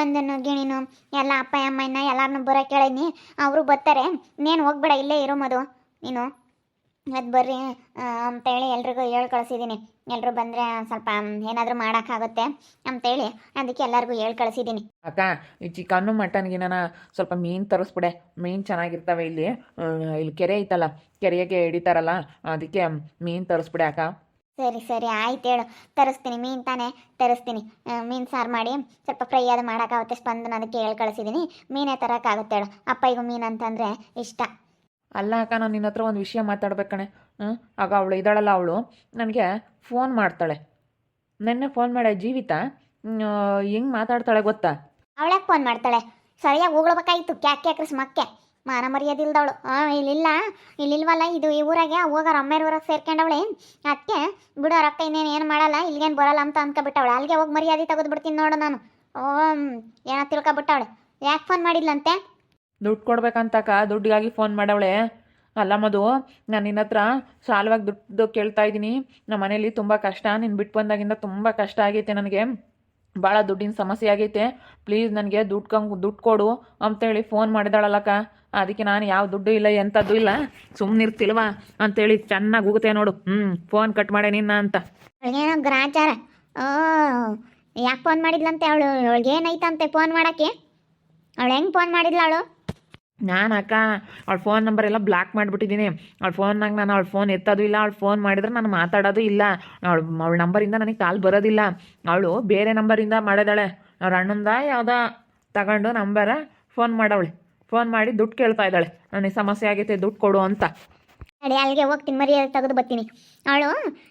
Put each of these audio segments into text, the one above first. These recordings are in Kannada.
ಸ್ಪಂದನು ಗಿಣಿನು ಎಲ್ಲ ಅಪ್ಪ ಅಮ್ಮನ ಎಲ್ಲಾರನ್ನೂ ಬರೋ ಕೇಳೀನಿ. ಅವರು ಬರ್ತಾರೆ. ನೀನು ಹೋಗ್ಬೇಡ, ಇಲ್ಲೇ ಇರೋ ಮದು ನೀನು ಅದು ಬರ್ರಿ ಅಂತೇಳಿ ಎಲ್ರಿಗೂ ಹೇಳಿ ಕಳಿಸಿದ್ದೀನಿ ಎಲ್ಲರೂ ಬಂದರೆ ಸ್ವಲ್ಪ ಏನಾದರೂ ಮಾಡೋಕ್ಕಾಗುತ್ತೆ ಅಂತೇಳಿ ಅದಕ್ಕೆ ಎಲ್ಲರಿಗೂ ಹೇಳಿ ಕಳಿಸಿದ್ದೀನಿ ಅಕ್ಕ, ಈ ಚಿಕನ್ನು, ಮಟನ್ ನಾನು ಸ್ವಲ್ಪ ಮೀನು ತರಿಸ್ಬಿಡೆ. ಮೀನು ಚೆನ್ನಾಗಿರ್ತವೆ ಇಲ್ಲಿ. ಇಲ್ಲಿ ಕೆರೆ ಐತಲ್ಲ, ಕೆರೆಗೆ ಹಿಡಿತಾರಲ್ಲ, ಅದಕ್ಕೆ ಮೀನು ತರಿಸ್ಬಿಡೆ ಅಕ್ಕ. ಸರಿ ಸರಿ ಆಯ್ತು ಹೇಳು. ತರಿಸ್ತೀನಿ ಮೀನು ತಾನೇ ತರಿಸ್ತೀನಿ. ಮೀನು ಸಾರು ಮಾಡಿ ಸ್ವಲ್ಪ ಫ್ರೈ ಅದು ಮಾಡೋಕ್ಕಾಗುತ್ತೆ. ಸ್ಪಂದನ ಅದಕ್ಕೆ ಹೇಳಿ ಕಳಿಸಿದ್ದೀನಿ ಮೀನೇ ತರೋಕ್ಕಾಗುತ್ತೆ ಹೇಳು. ಅಪ್ಪಯ್ಗೂ ಮೀನು ಅಂತಂದರೆ ಇಷ್ಟ. ಅಲ್ಲ ಅಕ್ಕ ನಾನು ನಿನ್ನ ಹತ್ರ ಒಂದು ವಿಷಯ ಮಾತಾಡ್ಬೇಕಣೆ ಹ್ಞೂ ಆಗ ಅವಳು ಇದ್ದಾಳಲ್ಲ ಅವಳು. ನನಗೆ ಫೋನ್ ಮಾಡ್ತಾಳೆ. ನೆನ್ನೆ ಫೋನ್ ಮಾಡ ಜೀವಿತ? ಹೆಂಗೆ ಮಾತಾಡ್ತಾಳೆ ಗೊತ್ತಾ? ಅವಳಕ್ಕೆ ಫೋನ್ ಮಾಡ್ತಾಳೆ. ಸರಿಯಾಗಿ ಹೋಗ್ಬೇಕಾಗಿತ್ತು ಕ್ಯಾಕ್ ಕ್ಯಾಕ್ರಿಸ್ ಮಕ್ಕೆ. ಮಾನ ಮರ್ಯಾದಿಲ್ದವಳು ಇಲ್ಲಿಲ್ಲ. ಇಲ್ಲಿಲ್ವಲ್ಲ, ಇದು ಈ ಊರಾಗೆ ಹೋಗೋರು ಅಮ್ಮೇರ ಊರಾಗ ಸೇರ್ಕೊಂಡವಳೆ. ಅದಕ್ಕೆ ಬಿಡು ರೊಕ್ಕ ಇನ್ನೇನು ಏನು ಮಾಡಲ್ಲ ಇಲ್ಲಿಗೇನು ಬರಲ್ಲ ಅಂತ ಅಂದ್ಕೊಬಿಟ್ಟವಳೆ. ಅಲ್ಲಿಗೆ ಹೋಗಿ ಮರ್ಯಾದೆ ತೆಗೆದ್ಬಿಡ್ತೀನಿ ನೋಡು ನಾನು. ಓ, ಏನೋ ತಿಳ್ಕೊಬಿಟ್ಟವಳೆ. ಯಾಕೆ ಫೋನ್ ಮಾಡಿದ್ಲಂತೆ? ದುಡ್ಡು ಕೊಡ್ಬೇಕಂತಕ್ಕ ದುಡ್ಡಿಗಾಗಿ ಫೋನ್ ಮಾಡವಳೆ. ಅಲ್ಲ ಮದು ನಾನು ನಿನ್ನ ಹತ್ರ ಸಾಲವಾಗಿ ದುಡ್ಡು ಕೇಳ್ತಾ ಇದ್ದೀನಿ. ನಮ್ಮ ಮನೇಲಿ ತುಂಬ ಕಷ್ಟ. ನೀನು ಬಿಟ್ಟು ಬಂದಾಗಿಂದ ತುಂಬ ಕಷ್ಟ ಆಗೈತೆ ನನಗೆ. ಭಾಳ ದುಡ್ಡಿನ ಸಮಸ್ಯೆ ಆಗೈತೆ. ಪ್ಲೀಸ್ ನನಗೆ ದುಡ್ಡು ಕಂಗ್ ದುಡ್ಡು ಕೊಡು ಅಂತೇಳಿ ಫೋನ್ ಮಾಡಿದಾಳಲ್ಲಕ್ಕ. ಅದಕ್ಕೆ ನಾನು ಯಾವ ದುಡ್ಡು ಇಲ್ಲ ಎಂಥದ್ದು ಇಲ್ಲ. ಸುಮ್ಮನಿರ್ತಿಲ್ವಾ ಅಂತೇಳಿ ಚೆನ್ನಾಗಿ ಹೋಗುತ್ತೆ ನೋಡು. ಹ್ಞೂ ಫೋನ್ ಕಟ್ ಮಾಡೆ ನಿನ್ನ ಅಂತ. ಏನೋ ಗ್ರಾಚಾರ. ಓ ಯಾಕೆ ಫೋನ್ ಮಾಡಿದ್ಲಂತೆ ಅವಳು? ಅವಳಿಗೆ ಏನಾಯ್ತಂತೆ ಫೋನ್ ಮಾಡೋಕ್ಕೆ? ಅವಳು ಹೆಂಗೆ ಫೋನ್ ಮಾಡಿದ್ಲ ಅವಳು? ನಾನು ಅಕ್ಕ ಅವಳ ಫೋನ್ ನಂಬರ್ ಎಲ್ಲ ಬ್ಲಾಕ್ ಮಾಡಿಬಿಟ್ಟಿದ್ದೀನಿ. ಅವಳ ಫೋನ್ನಾಗ ನಾನು ಅವಳ ಫೋನ್ ಎತ್ತೋದು ಇಲ್ಲ. ಅವಳು ಫೋನ್ ಮಾಡಿದ್ರೆ ನಾನು ಮಾತಾಡೋದು ಇಲ್ಲ. ಅವಳು ಅವಳ ನಂಬರಿಂದ ನನಗೆ ಕಾಲ್ ಬರೋದಿಲ್ಲ. ಅವಳು ಬೇರೆ ನಂಬರಿಂದ ಮಾಡಿದಾಳೆ. ಅವ್ರ ಅಣ್ಣಂದ ಯಾವುದೋ ತಗೊಂಡು ನಂಬರ ಫೋನ್ ಮಾಡವಳೆ. ಫೋನ್ ಮಾಡಿ ದುಡ್ಡು ಕೇಳ್ತಾ ಇದ್ದಾಳೆ. ನನಗೆ ಸಮಸ್ಯೆ ಆಗೈತೆ, ದುಡ್ಡು ಕೊಡು ಅಂತ. ಅಡಿ ಅಲ್ಲಿಗೆ ಹೋಗ್ತೀನಿ ಮರಿ ತೆಗೆದು ಬರ್ತೀನಿ ಅವಳು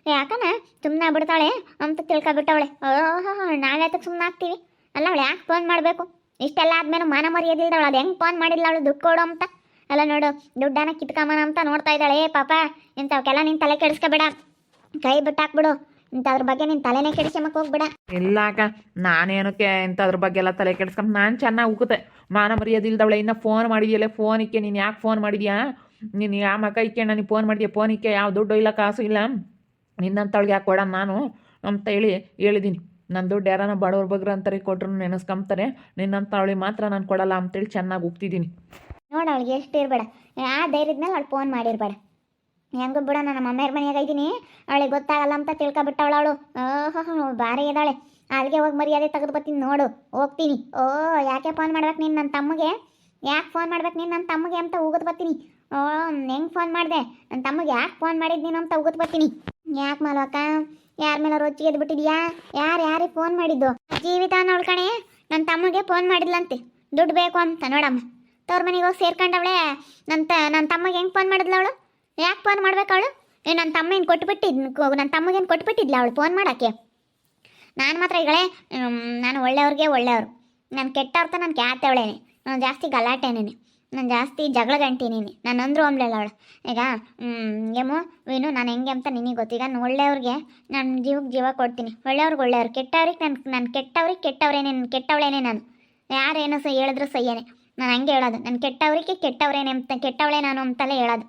ಯಾಕನ ಸುಮ್ಮನೆ ಬಿಡ್ತಾಳೆ ಅಂತ ತಿಳ್ಕೊಬಿಟ್ಟವಳೆ. ಓಹೋ ನಾವ್ಯಾತಕ್ಕೆ ಸುಮ್ಮನೆ ಆಗ್ತೀವಿ. ಅಲ್ಲ, ಅವಳು ಯಾಕೆ ಫೋನ್ ಮಾಡಬೇಕು? ಇಷ್ಟೆಲ್ಲ ಆದ್ಮೇಲೆ ಮಾನ ಮರ್ಯಾದಿಲ್ದವಳು, ಅದು ಹೆಂಗೆ ಫೋನ್ ಮಾಡಿಲ್ಲ ಅವಳು? ದುಡ್ಡು ಕೊಡು ಅಂತ. ಅಲ್ಲ, ನೋಡು, ದುಡ್ಡನ್ನ ಕಿತ್ಕೊಂಬನ ಅಂತ ನೋಡ್ತಾ ಇದ್ದಾಳೆ. ಏ, ಪಾಪ ಇಂಥವಕ್ಕೆಲ್ಲ ನೀನು ತಲೆ ಕೆಡಿಸ್ಕೊಬೇಡ. ಕೈ ಬಿಟ್ಟಾಕ್ಬಿಡು. ಇಂಥದ್ರ ಬಗ್ಗೆ ನೀನು ತಲೆನೇ ಕೆಡಿಸ್ಕೊಂಬಕ್ ಹೋಗ್ಬೇಡ. ಇಲ್ಲ ಅಕ್ಕ ನಾನೇನಕ್ಕೆ ಇಂಥದ್ರ ಬಗ್ಗೆ ಎಲ್ಲ ತಲೆ ಕೆಡಿಸ್ಕೊಂಡು ನಾನು ಚೆನ್ನಾಗಿ ಉಗುತ್ತೆ ಮಾನ ಮರ್ಯಾದಿಲ್ದವಳೆ ಇನ್ನು ಫೋನ್ ಮಾಡಿದ್ಯಲ್ಲ ಫೋನ್ ಇಕ್ಕೆ ನೀನು ಯಾಕೆ ಫೋನ್ ಮಾಡಿದ್ಯಾ? ನೀನು ಯಾವ ಮಕ್ಕ ಇಕ್ಕೆ ನನಗೆ ಫೋನ್ ಮಾಡಿದ್ಯಾ ಫೋನಿಕ್ಕೆ ಯಾವ ದುಡ್ಡು ಇಲ್ಲ ಕಾಸು ಇಲ್ಲ. ನಿನ್ನಂತವಳಿಗೆ ಯಾಕೆ ಕೊಡೋಣ ನಾನು? ಅಂತ ಹೇಳಿ ಹೇಳಿದ್ದೀನಿ ನನ್ನ ದುಡ್ಡು ಯಾರನ್ನ ಬಡವ್ರ ಬಗ್ರ ಅಂತಾರೆ ಕೊಟ್ಟರು ನೆನೆಸ್ಕೊಂಬ್ತಾರೆ. ನಿನ್ನಂತವಳಿಗೆ ಮಾತ್ರ ನಾನು ಕೊಡಲ್ಲ ಅಂತೇಳಿ ಚೆನ್ನಾಗಿ ಉಕ್ತಿದ್ದೀನಿ ನೋಡು ಅವಳಿಗೆ ಎಷ್ಟು ಇರಬೇಡ. ಆ ಧೈರ್ಯದ ಮೇಲೆ ಅವಳು ಫೋನ್ ಮಾಡಿರ್ಬೇಡ. ಹೆಂಗೋ ಬಿಡ, ನಾನು ನಮ್ಮ ಅಮ್ಮೆಯವ್ರ ಮನೆಯಾಗ ಇದ್ದೀನಿ. ಅವಳಿಗೆ ಗೊತ್ತಾಗಲ್ಲ ಅಂತ ತಿಳ್ಕೊಬಿಟ್ಟವಳು ಅವಳು. ಓಹೋ ಭಾರಿ ಇದ್ದಾಳೆ ಅಲ್ಲಿಗೆ ಹೋಗಿ ಮರ್ಯಾದೆ ತೆಗೆದು ಬರ್ತೀನಿ ನೋಡು. ಹೋಗ್ತೀನಿ. ಓ, ಯಾಕೆ ಫೋನ್ ಮಾಡ್ಬೇಕು ನೀನು ನನ್ನ ತಮ್ಮಗೆ? ಯಾಕೆ ಫೋನ್ ಮಾಡ್ಬೇಕು ನೀನು ನನ್ನ ತಮ್ಮಗೆ ಅಂತ ಉಗಿದ್ ಬರ್ತೀನಿ. ಓ ಹೆಂಗೆ ಫೋನ್ ಮಾಡಿದೆ? ನನ್ನ ತಮ್ಮಗೆ ಯಾಕೆ ಫೋನ್ ಮಾಡಿದ್ ನೀನು ಅಂತ ಉಗುದು ಬರ್ತೀನಿ. ಯಾಕೆ ಮಾಲ್ವಕ್ಕ ಯಾರ ಮೇಲೆ ರೊಚ್ಚಿಗೆ ಎದ್ಬಿಟ್ಟಿದ್ಯಾ? ಯಾರು ಯಾರಿಗೆ ಫೋನ್ ಮಾಡಿದ್ದು? ಜೀವಿತ ಅನ್ನೋಳು ಕಣೆ ನನ್ನ ತಮ್ಮಗೆ ಫೋನ್ ಮಾಡಿದ್ಲಂತೆ. ದುಡ್ಡು ಬೇಕು ಅಂತ ನೋಡಮ್ಮ. ತವ್ರ ಮನೆಗೆ ಹೋಗಿ ಸೇರ್ಕೊಂಡವಳೆ. ನನ್ನ ತ ನನ್ನ ತಮ್ಮಗೆ ಹೆಂಗೆ ಫೋನ್ ಮಾಡಿದ್ಲ ಅವಳು? ಯಾಕೆ ಫೋನ್ ಮಾಡ್ಬೇಕು ಅವಳು? ಏ ನನ್ನ ತಮ್ಮ ಏನು ಕೊಟ್ಬಿಟ್ಟಿದ್ ನನ್ನ ತಮ್ಮಗೇನು ಕೊಟ್ಬಿಟ್ಟಿದ್ಲ ಅವಳು ಫೋನ್ ಮಾಡೋಕ್ಕೆ? ನಾನು ಮಾತ್ರ ಇಗಳೇ ನಾನು ಒಳ್ಳೆಯವ್ರಿಗೆ ಒಳ್ಳೆಯವರು. ನಾನು ಕೆಟ್ಟವ್ರ ನಾನು ಕ್ಯಾತವಳೇನೆ ನಾನು ಜಾಸ್ತಿ ಗಲಾಟೆನೇನೆ. ನಾನು ಜಾಸ್ತಿ ಜಗಳ ಗಂಟಿನೇನೆ ನಾನು ಅಂದ್ರು ಅಂಬ್ಲಲ್ಲ ಅವಳು. ಈಗ ಏಮೋ ವೀನು ನಾನು ಹೆಂಗೆ ಅಂತ ನಿನಗೆ ಗೊತ್ತೀಗ ನಾನು ಒಳ್ಳೆಯವ್ರಿಗೆ, ನಾನು ಜೀವಕ್ಕೆ ಜೀವ ಕೊಡ್ತೀನಿ. ಒಳ್ಳೆಯವ್ರಿಗೆ ಒಳ್ಳೆಯವ್ರು. ಕೆಟ್ಟವ್ರಿಗೆ ನಾನು ನಾನು ಕೆಟ್ಟವ್ರಿಗೆ ಕೆಟ್ಟವ್ರೇನೆ ಕೆಟ್ಟವಳೇನೆ ನಾನು. ಯಾರೇನು ಸಹ ಹೇಳಿದ್ರು ಸಹ್ಯನೇ ನಾನು ಹಂಗೆ ಹೇಳೋದು. ನಾನು ಕೆಟ್ಟವ್ರಿಗೆ ಕೆಟ್ಟವ್ರೇನೆ ಅಂತ ಕೆಟ್ಟವಳೇ ನಾನು ಅಂತಲೇ ಹೇಳೋದು.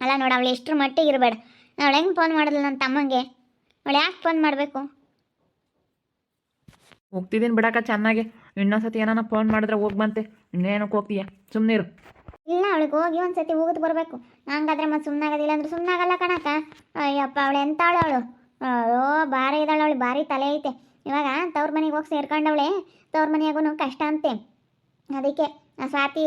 ಅಲ್ಲ ನೋಡಿ ಅವಳು ಎಷ್ಟರ ಮಟ್ಟಿಗೆ ಇರಬೇಡ. ಅವಳು ಹೆಂಗೆ ಫೋನ್ ಮಾಡಿದ್ಲು ನನ್ನ ತಮ್ಮಂಗೆ? ಅವಳು ಯಾಕೆ ಫೋನ್ ಮಾಡಬೇಕು? ಹೋಗ್ತಿದ್ದೀನಿ ಬಿಡಕ್ಕ ಚೆನ್ನಾಗಿ. ಇನ್ನೊಂದ್ಸತಿ ಏನಾನ ಫೋನ್ ಮಾಡಿದ್ರೆ ಹೋಗಿ ಬಂತೆ. ಇನ್ನೇನಕ್ಕೆ ಹೋಗ್ತೀಯ? ಸುಮ್ಮನಿರು ಇಲ್ಲ ಅವಳಿಗೆ ಹೋಗಿ ಒಂದು ಸತಿ ಹೋಗೋದು ಬರಬೇಕು. ಹಂಗಾದ್ರೆ ಮತ್ತೆ ಸುಮ್ಮನಾಗೋದಿಲ್ಲ ಅಂದ್ರೆ ಸುಮ್ಮನಾಗಲ್ಲ ಕಣಕ್ಕ. ಅಯ್ಯಪ್ಪ ಅವಳು ಎಂತಾಳು ಅವಳು? ಓ ಭಾರಿ ಇದ್ದಾಳೆ ಅವಳು ಭಾರಿ ತಲೆ ಐತೆ. ಇವಾಗ ತವ್ರ ಮನೆಗೆ ಹೋಗಿ ಸೇರ್ಕೊಂಡವಳೆ. ತವ್ರ ಮನೆಯಾಗೂ ಕಷ್ಟ ಅಂತೆ. ಅದಕ್ಕೆ ಸ್ವಾತಿ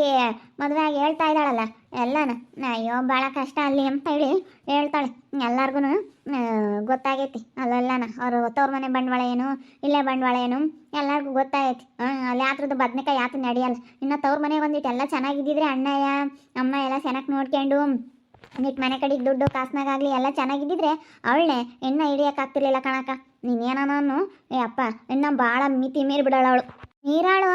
ಮದುವೆ ಆಗಿ ಹೇಳ್ತಾ ಇದ್ದಾಳಲ್ಲ, ಎಲ್ಲನ. ಅಯ್ಯೋ ಭಾಳ ಕಷ್ಟ ಅಲ್ಲಿ ಅಂತ ಹೇಳಿ ಹೇಳ್ತಾಳೆ. ಎಲ್ಲರಿಗೂ ಗೊತ್ತಾಗೈತಿ. ಅಲ್ಲೆಲ್ಲನ, ಅವರು ತವ್ರ ಮನೆ ಬಂಡವಾಳ ಏನು, ಇಲ್ಲೇ ಬಂಡವಾಳ ಏನು, ಎಲ್ಲರಿಗೂ ಗೊತ್ತಾಗೈತಿ. ಅಲ್ಲಿ ಯಾತ್ರದ್ದು ಬದ್ನೆಕಾಯಿ ಯಾತ್ರ ನಡೆಯಲ್ಲ. ಇನ್ನು ತವ್ರ ಮನೆಗೆ ಬಂದಿಟ್ಟು ಎಲ್ಲ ಚೆನ್ನಾಗಿದ್ದಿದ್ರೆ ಅಣ್ಣಯ್ಯ, ಅಮ್ಮ ಎಲ್ಲ ಚೆನ್ನಾಗಿ ನೋಡ್ಕೊಂಡು ನಿಟ್ಟು ಮನೆ ಕಡೆಗೆ ದುಡ್ಡು ಕಾಸ್ನಾಗಾಗಲಿ ಎಲ್ಲ ಚೆನ್ನಾಗಿದ್ದಿದ್ರೆ ಅವಳನ್ನೇ ಇನ್ನ ಹಿಡಿಯೋಕ್ಕಾಗ್ತಿರ್ಲಿಲ್ಲ ಕಣಕ್ಕ. ನೀನೇನೋ ಏ ಅಪ್ಪ, ಇನ್ನು ಭಾಳ ಮಿತಿ ಮೀರಿ ಬಿಡೋಳು ಅವಳು. ನೀರಾಳು.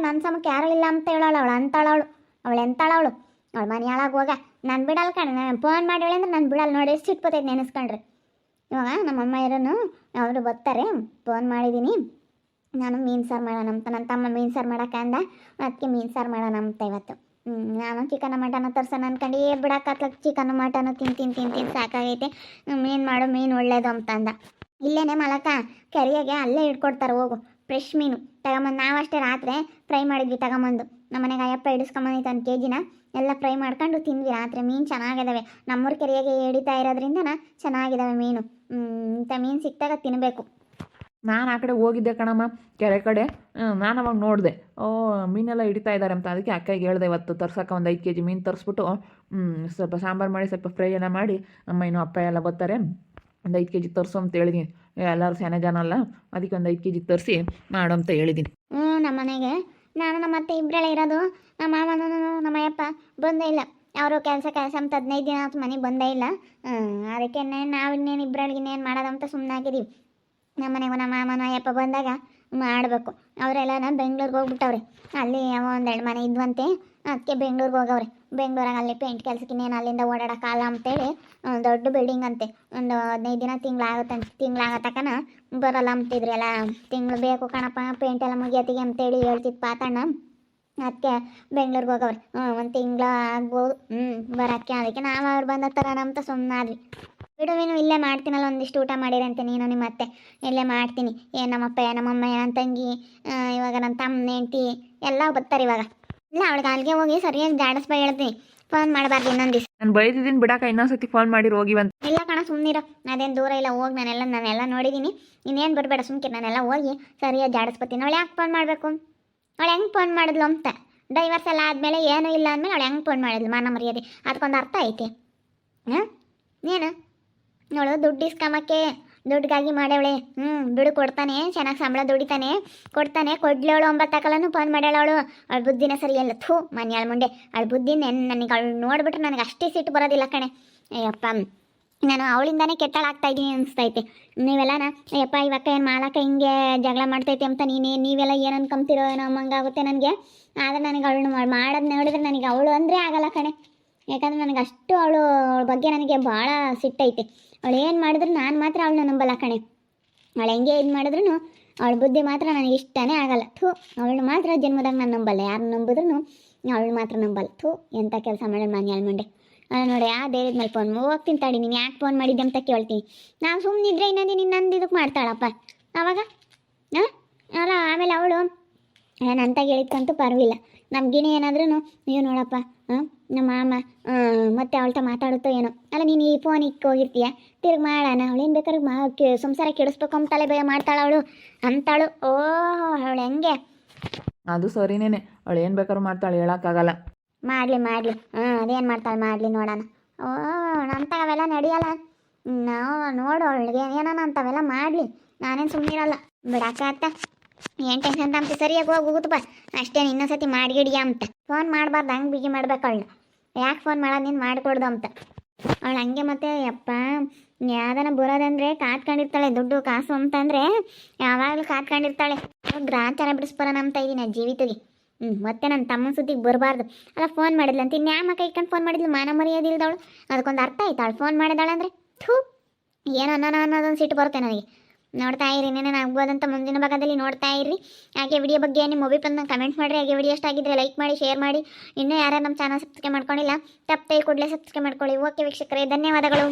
ನನ್ನ ಸಮಕ್ಕೆ ಯಾರಿಲ್ಲ ಅಂತ ಹೇಳೋಳು. ಅವಳು ಅಂತಾಳವಳು. ಅವಳು ಎಂತಾಳವಳು? ಅವಳು ಮನೆ ಹಾಳಾಗಿ ಹೋಗ. ನಾನು ಬಿಡಲ್ಲ ಕಣ. ನಾನು ಫೋನ್ ಮಾಡೇಳಿ ಅಂದ್ರೆ ನಾನು ಬಿಡಲ್ಲ ನೋಡಿ ಎಷ್ಟು ಇಟ್ಕೋತೈತೆ ನೆನೆಸ್ಕೊಂಡ್ರೆ. ಇವಾಗ ನಮ್ಮಮ್ಮ ಇರೋನು, ಅವರು ಬರ್ತಾರೆ. ಫೋನ್ ಮಾಡಿದ್ದೀನಿ ನಾನು ಮೀನು ಸಾರು ಮಾಡೋಣ ಅಂತ. ನನ್ನ ತಮ್ಮ ಮೀನು ಸಾರು ಮಾಡೋಕೆ ಅಂದ. ಅದಕ್ಕೆ ಮೀನು ಸಾರು ಮಾಡೋಣ ಅಂತ ಇವತ್ತು. ನಾನು ಚಿಕನ್ ಮಟನ್ ತರ್ಸೋಣ ಅನ್ಕೊಂಡು. ಏ ಬಿಡಕ್ಕೆ ಚಿಕನ್ ಮಟನ್ ತಿನ್ ತಿನ್ ತಿನ್ ತಿನ್ ಸಾಕಾಗೈತೆ. ಮೀನು ಮಾಡು, ಮೀನು ಒಳ್ಳೇದು ಅಂತ ಅಂದ. ಇಲ್ಲೇನೆ ಮಲಕ. ಕೆರೆಯಾಗೆ ಅಲ್ಲೇ ಇಟ್ಕೊಡ್ತಾರೆ ಹೋಗು. ಫ್ರೆಶ್ ಮೀನು. ತಗೊಂಬಂದು ಅಷ್ಟೇ ರಾತ್ರಿ ಫ್ರೈ ಮಾಡಿದ್ವಿ ತಗೊಂಬಂದು. ನಮ್ಮ ಮನೆಗೆ ಅಯ್ಯಪ್ಪ ಇಡಿಸ್ಕೊಂಬಂದಿತ್ತು ಒಂದು ಕೆಜಿನ ಎಲ್ಲ ಫ್ರೈ ಮಾಡ್ಕೊಂಡು ತಿಂದ್ವಿ ರಾತ್ರಿ. ಮೀನು ಚೆನ್ನಾಗಿದ್ದಾವೆ ನಮ್ಮೂರು ಕೆರೆಯಾಗೆ ಹಿಡಿತಾ ಇರೋದ್ರಿಂದನ ಚೆನ್ನಾಗಿದ್ದಾವೆ ಮೀನು. ಇಂಥ ಮೀನು ಸಿಕ್ತಾಗ ತಿನ್ನಬೇಕು ನಾನು ಆ ಕಡೆ ಹೋಗಿದ್ದೆ ಕಣಮ್ಮ, ಕೆರೆ ಕಡೆ. ನಾನು ಅವಾಗ ನೋಡಿದೆ. ಓ, ಮೀನೆಲ್ಲ ಹಿಡಿತಾ ಇದ್ದಾರೆ ಅಂತ. ಅದಕ್ಕೆ ಅಕ್ಕಗೆ ಹೇಳ್ದೆ ಇವತ್ತು ತರ್ಸಕ್ಕೆ ಒಂದು ಐದು ಕೆ ಜಿ ಮೀನು ತರಿಸ್ಬಿಟ್ಟು ಸ್ವಲ್ಪ ಸಾಂಬಾರು ಮಾಡಿ, ಸ್ವಲ್ಪ ಫ್ರೈ ಎಲ್ಲ ಮಾಡಿ, ಅಮ್ಮ ಇನ್ನೂ ಅಪ್ಪ ಎಲ್ಲ ಬರ್ತಾರೆ. ಒಂದು ಐದು ಕೆ ಜಿ ತರಿಸು ಅಂತ ಹೇಳಿದೀನಿ. ಎಲ್ಲರೂ ಸೆನೆ ಜನ ಅಲ್ಲ, ಅದಕ್ಕೆ ಒಂದು ಐದು ಕೆ ಜಿ ತರಿಸಿ ಮಾಡು ಅಂತ ಹೇಳಿದ್ದೀನಿ ಹ್ಞೂ, ನಮ್ಮ ಮನೆಗೆ. ನಾನು ನಮ್ಮ ಅತ್ತೆ ಇಬ್ಬರೇ ಇರೋದು. ನಮ್ಮ ಮಾಮನೂ ನಮ್ಮ ಅಯ್ಯಪ್ಪ ಬಂದೇ ಇಲ್ಲ. ಅವರು ಕೆಲಸ ಕೆಲಸ ಅಂತ ಹದಿನೈದು ದಿನ ಆಯ್ತು ಮನೆಗೆ ಬಂದೇ ಇಲ್ಲ. ಅದಕ್ಕೆ ನಾವು ಇನ್ನೇನು ಇಬ್ಬರೊಳಗೆ ಇನ್ನೇನು ಮಾಡೋದಂತ ಸುಮ್ಮನೆ ಆಗಿದ್ದೀವಿ ನಮ್ಮ ಮನೆಗೆ ನಮ್ಮ ಮಾಮನ ಅಯ್ಯಪ್ಪ ಬಂದಾಗ ಮಾಡಬೇಕು. ಅವರೆಲ್ಲ ಬೆಂಗ್ಳೂರಿಗೆ ಹೋಗ್ಬಿಟ್ಟವ್ರೆ. ಅಲ್ಲಿ ಯಾವ ಒಂದೆರಡು ಮನೆ ಇದ್ವಂತೆ. ಅದಕ್ಕೆ ಬೆಂಗ್ಳೂರಿಗೆ ಹೋಗವ್ರೆ. ಬೆಂಗ್ಳೂರಾಗ ಅಲ್ಲಿ ಪೇಂಟ್ ಕೆಲ್ಸಕ್ಕೆ ಇನ್ನೇನು ಅಲ್ಲಿಂದ ಓಡಾಡೋಕ್ಕಾಗಲ್ಲ ಅಂತೇಳಿ ದೊಡ್ಡ ಬಿಲ್ಡಿಂಗ್ ಅಂತೆ. ಒಂದು ಹದಿನೈದು ದಿನ ತಿಂಗಳಾಗುತ್ತಂತೆ ಆಗೋ ತಕನ ಬರಲ್ಲ ಅಂತಿದ್ರು ಎಲ್ಲ. ತಿಂಗಳು ಬೇಕು ಕಣಪ್ಪ, ಪೇಂಟ್ ಎಲ್ಲ ಮುಗಿಯತ್ತಿಗೆ ಅಂತೇಳಿ ಹೇಳ್ತಿತ್ತು ಪಾತಣ್ಣ. ಅದಕ್ಕೆ ಬೆಂಗ್ಳೂರಿಗೆ ಹೋಗವ್ರೆ. ಹ್ಞೂ ಒಂದು ತಿಂಗಳ ಆಗ್ಬೋದು. ಹ್ಞೂ ಬರೋಕ್ಕೆ ಅದಕ್ಕೆ ನಾವು ಅವ್ರು ಬಂದ ಥರ ಅಂತ ಸುಮ್ಮನಾದ್ವಿ ಬಿಡು ನೀನು ಇಲ್ಲೇ ಮಾಡ್ತೀನಲ್ಲ ಒಂದಿಷ್ಟು ಊಟ ಮಾಡಿರಂತೆ ನೀನು ನಿಮ್ಮ ಅತ್ತೆ. ಇಲ್ಲೇ ಮಾಡ್ತೀನಿ. ಏ, ನಮ್ಮಪ್ಪ, ನಮ್ಮಮ್ಮ ನನ್ನ ತಂಗಿ ಇವಾಗ ನನ್ನ ತಮ್ಮ ಹೆಂಡ್ತಿ, ಎಲ್ಲ ಬರ್ತಾರೆ ಇವಾಗ. ಇಲ್ಲ ಅವಳಿಗೆ ಅಲ್ಲಿಗೆ ಹೋಗಿ ಸರಿಯಾಗಿ ಜಾಡಿಸ್ಬಾ ಹೇಳ್ತೀನಿ ಫೋನ್ ಮಾಡಬಾರ್ದು ಇನ್ನೊಂದು ದಿವಸ. ನಾನು ಬೈದಿದ್ದೀನಿ ಬಿಡಾಕ ಇನ್ನೊಂದ್ಸತಿ ಫೋನ್ ಮಾಡಿ ಹೋಗಿ ಬಂತು ಇಲ್ಲ ಕಣ ಸುಮ್ಮನಿರೋ ಅದೇನು ದೂರ ಇಲ್ಲ ಹೋಗಿ ನಾನೆಲ್ಲ ನಾನೆಲ್ಲ ನೋಡಿದ್ದೀನಿ ಇನ್ನೇನು ಬರಬೇಡ ಸುಮ್ಕೆ ನಾನೆಲ್ಲ ಹೋಗಿ ಸರಿಯಾಗಿ ಜಾಡಿಸ್ಬತ್ತೀನಿ ಅವಳು ಯಾಕೆ ಫೋನ್ ಮಾಡಬೇಕು? ಅವಳು ಹೆಂಗೆ ಫೋನ್ ಮಾಡಿದ್ಲು ಅಂತ. ಡೈವರ್ಸ್ ಎಲ್ಲ ಆದಮೇಲೆ ಏನೂ ಇಲ್ಲ ಅಂದಮೇಲೆ ಅವಳು ಹೆಂಗೆ ಫೋನ್ ಮಾಡಿದ್ಲು? ಮಾನ ಮರ್ಯಾದೆ. ಅದಕ್ಕೊಂದು ಅರ್ಥ ಐತೆ. ಹಾಂ? ಏನು? ನೋಡು ದುಡ್ಡು ಇಸ್ಕೊಂಬಕ್ಕೆ ದುಡ್ಡಿಗಾಗಿ ಮಾಡವಳೆ ಹ್ಞೂ ಬಿಡು ಕೊಡ್ತಾನೆ, ಚೆನ್ನಾಗಿ ಸಂಬಳ ದುಡಿತಾನೆ. ಕೊಡ್ತಾನೆ ಕೊಡ್ಲೇವಳು ಒಂಬತ್ತಕಲನು ಫೋನ್ ಮಾಡ್ಯಾಳ ಅವಳು. ಅವಳ ಬುದ್ಧಿನ ಸರಿ ಎಲ್ಲ ಥೂ, ಮನೆಯಾಳ ಮುಂಡೆ. ಅವಳ ಬುದ್ಧಿ ನೆನ್, ನನಗೆ ಅವಳು ನೋಡ್ಬಿಟ್ರೆ ನನಗೆ ಅಷ್ಟೇ ಸಿಟ್ಟು ಬರೋದಿಲ್ಲ ಕಣೆ. ಅಯ್ಯಪ್ಪ, ನಾನು ಅವಳಿಂದಾನೇ ಕೆಟ್ಟಳಾಗ್ತಾ ಇದ್ದೀನಿ ಅನಿಸ್ತೈತೆ. ನೀವೆಲ್ಲನ ಅಯ್ಯಪ್ಪ ಇವಕ್ಕ ಏನು ಮಾಲಕ ಹಿಂಗೆ ಜಗಳ ಮಾಡ್ತೈತೆ ಅಂತ ನೀನೇ, ನೀವೆಲ್ಲ ಏನು ಅನ್ಕೊಂತೀರೋ ಏನೋ ಆಗುತ್ತೆ ನನಗೆ. ಆದರೆ ನನಗೆ ಅವಳು ಮಾಡೋದು ನೋಡಿದ್ರೆ ನನಗೆ ಅವಳು ಅಂದರೆ ಆಗಲ್ಲ ಕಣೆ. ಯಾಕಂದ್ರೆ ನನಗೆ ಅಷ್ಟು ಅವಳು ಅವಳ ಬಗ್ಗೆ ನನಗೆ ಭಾಳ ಸಿಟ್ಟೈತೆ. ಅವಳು ಏನು ಮಾಡಿದ್ರು ನಾನು ಮಾತ್ರ ಅವಳನ್ನ ನಂಬಲ್ಲ ಕಣೆ. ಅವಳು ಹೆಂಗೆ ಇದು ಮಾಡಿದ್ರು ಅವಳ ಬುದ್ಧಿ ಮಾತ್ರ ನನಗೆ ಇಷ್ಟನೇ ಆಗಲ್ಲ. ಥೂ ಅವಳು ಮಾತ್ರ ಜನ್ಮದಾಗ ನಾನು ನಂಬಲ್ಲ. ಯಾರು ನಂಬಿದ್ರು ಅವಳು ಮಾತ್ರ ನಂಬಲ್ಲ. ಥೂ ಎಂಥ ಕೆಲಸ ಮಾಡೋಣ ನಾನು ಮಂಡೆ ಅಲ್ಲ ನೋಡಿ, ಆ ದೇವ್ರದ ಮೇಲೆ ಫೋನ್ ಹೋಗ್ತೀನಿ ತಾಡಿ ನೀನು. ಯಾಕೆ ಫೋನ್ ಮಾಡಿದ್ದೆ ಅಂತ ಕೇಳ್ತೀನಿ. ನಾವು ಸುಮ್ಮನಿದ್ರೆ ಇನ್ನೊಂದು ಇನ್ನೊಂದು ಇದಕ್ಕೆ ಮಾಡ್ತಾಳಪ್ಪ. ಅವಾಗ? ಹಾಂ? ಅಲ್ಲ, ಆಮೇಲೆ ಅವಳು ಅಂತ ಹೇಳಿದ್ಕಂತೂ ಪರವಿಲ್ಲ ಗಿಣಿ ಏನಾದ್ರೂ ನೀವು ನೋಡಪ್ಪ ನಮ್ಮ ಮಾಮ ಮತ್ತೆ ಅವಳ್ತ ಮಾತಾಡುತ್ತೋ ಏನೋ. ಅಲ್ಲ ನೀನು ಈ ಫೋನ್ ಇಕ್ಕ ಹೋಗಿರ್ತೀಯ? ತಿರ್ಗಿ ಮಾಡೋಣ ಅವಳೇನು ಬೇಕಾದ್ರೆ ಮಾ ಸಂಸಾರ ಕೆಡಿಸ್ಬೇಕು ಅಂತಲೇ ಭಯ ಮಾಡ್ತಾಳೆ ಅವಳು. ಅಂತಾಳು. ಓ ಅವಳು ಹೆಂಗೆ? ಅದು ಸರಿನೇನೆ ಅವಳು ಏನು ಬೇಕಾದ್ರೂ ಮಾಡ್ತಾಳೆ ಹೇಳೋಕ್ಕಾಗಲ್ಲ. ಮಾಡಲಿ ಮಾಡಲಿ. ಹಾಂ ಅದೇನು ಮಾಡ್ತಾಳೆ ಮಾಡಲಿ ನೋಡೋಣ. ಓ ಅವೆಲ್ಲ ನಡೆಯಲ್ಲ. ನಾವು ನೋಡು ಅವಳಿಗೆ. ಏನಾನ ಅಂತವೆಲ್ಲ ಮಾಡಲಿ. ನಾನೇನು ಸುಮ್ಮನಿರಲ್ಲ ಬಿಡಾಕ ಅತ್ತ. ಏನು ಟೆನ್ಷನ್ ಅಂತ ಸರಿಯಾಗಿ ಹೋಗಿ ಬಾ. ಅಷ್ಟೇನು ಇನ್ನೊಂದ್ಸತಿ ಮಾಡಿಗಿಡಿಯ ಅಂತ. ಫೋನ್ ಮಾಡಬಾರ್ದು, ಹಂಗೆ ಬಿಗಿ ಮಾಡ್ಬೇಕು ಅವಳನ್ನ. ಯಾಕೆ ಫೋನ್ ಮಾಡೋದು, ನೀನು ಮಾಡಿಕೊಡ್ದು ಅಂತ. ಅವಳು ಹಂಗೆ ಮತ್ತೆ, ಯಪ್ಪ, ಯಾವ್ದನ ಬರೋದಂದ್ರೆ ಕಾತ್ಕೊಂಡಿರ್ತಾಳೆ ದುಡ್ಡು, ಕಾಸು ಅಂತಂದರೆ ಯಾವಾಗಲೂ ಕಾತ್ಕೊಂಡಿರ್ತಾಳೆ ಗ್ರಾಚಾರ ಬಿಡಿಸ್ಬರೋಣ ಅಂತ ಇದ್ದೀನಿ ಜೀವಿತಗೆ. ಹ್ಞೂ ಮತ್ತೆ ನನ್ನ ತಮ್ಮನ ಸುದ್ದಿಗೆ ಬರಬಾರ್ದು. ಅಲ್ಲ ಫೋನ್ ಮಾಡಿದ್ಲಂತ ಇನ್ಯಾ ಮಕ್ಕ ಇಟ್ಕೊಂಡು ಫೋನ್ ಮಾಡಿದ್ಲು? ಮಾನ ಮರ್ಯಾದಿಲ್ದವಳು. ಅದಕ್ಕೊಂದು ಅರ್ಥ ಆಯ್ತಾಳು ಫೋನ್ ಮಾಡಿದಾಳೆ ಅಂದರೆ ಥೂ, ಏನು ಅನ್ನೋಣ ಅನ್ನೋದೊಂದು ಸಿಟ್ಟು ಬರುತ್ತೆ ನನಗೆ. ನೋಡ್ತಾ ಇರಿ ಏನೇನು ಆಗ್ಬೋದಂತ ಮುಂದಿನ ಭಾಗದಲ್ಲಿ ನೋಡ್ತಾ ಇರಿ. ಹಾಗೆ ವಿಡಿಯೋ ಬಗ್ಗೆ ನಿಮ್ಮ ಒಬಿಪನ್ನ ಕಮೆಂಟ್ ಮಾಡಿರಿ. ಹಾಗೆ ವಿಡಿಯೋ ಆಗಿದ್ರೆ ಲೈಕ್ ಮಾಡಿ ಶೇರ್ ಮಾಡಿ. ಇನ್ನೂ ಯಾರು ನಮ್ಮ ಚಾನಲ್ ಸಬ್ಸ್ಕ್ರೈಬ್ ಮಾಡ್ಕೊಂಡಿಲ್ಲ ತಪ್ಪೇ ಕೂಡಲೇ ಸಬ್ಸ್ಕ್ರೈಬ್ ಮಾಡ್ಕೊಳ್ಳಿ. ಓಕೆ ವೀಕ್ಷಕರೇ, ಧನ್ಯವಾದಗಳು.